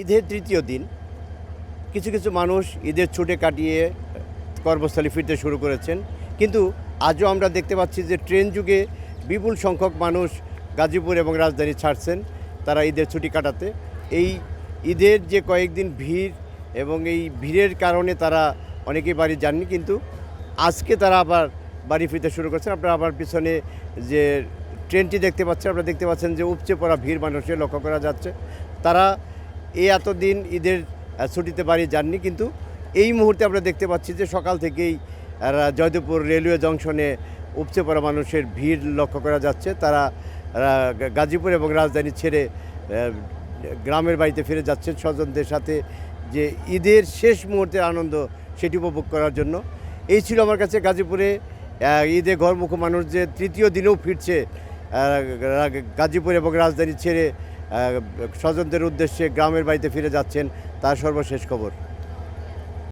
ঈদের তৃতীয় দিন, কিছু কিছু মানুষ ঈদের ছুটে কাটিয়ে কর্মস্থলে ফিরতে শুরু করেছেন। কিন্তু আজও আমরা দেখতে পাচ্ছি যে ট্রেন যুগে বিপুল সংখ্যক মানুষ গাজীপুর এবং রাজধানী ছাড়ছেন তারা ঈদের ছুটি কাটাতে। এই ঈদের যে কয়েকদিন ভিড় এবং এই ভিড়ের কারণে তারা অনেকেই বাড়ি যাননি, কিন্তু আজকে তারা আবার বাড়ি ফিরতে শুরু করছেন। আপনারা আবার পিছনে যে ট্রেনটি দেখতে পাচ্ছেন, আপনারা দেখতে পাচ্ছেন যে উপচে পড়া ভিড় মানুষের লক্ষ্য করা যাচ্ছে। তারা এই এতদিন ঈদের ছুটিতে বাড়ি যাননি, কিন্তু এই মুহূর্তে আমরা দেখতে পাচ্ছি যে সকাল থেকেই জয়দেবপুর রেলওয়ে জংশনে উপচে পড়া মানুষের ভিড় লক্ষ্য করা যাচ্ছে। তারা গাজীপুর এবং রাজধানী ছেড়ে গ্রামের বাড়িতে ফিরে যাচ্ছেন স্বজনদের সাথে যে ঈদের শেষ মুহূর্তের আনন্দ সেটি উপভোগ করার জন্য। এই ছিল আমার কাছে গাজীপুরে ঈদে ঘরমুখ মানুষ যে তৃতীয় দিনেও ফিরছে গাজীপুর এবং রাজধানী ছেড়ে স্বজনদের উদ্দেশ্যে গ্রামের বাড়িতে ফিরে যাচ্ছেন তার সর্বশেষ খবর।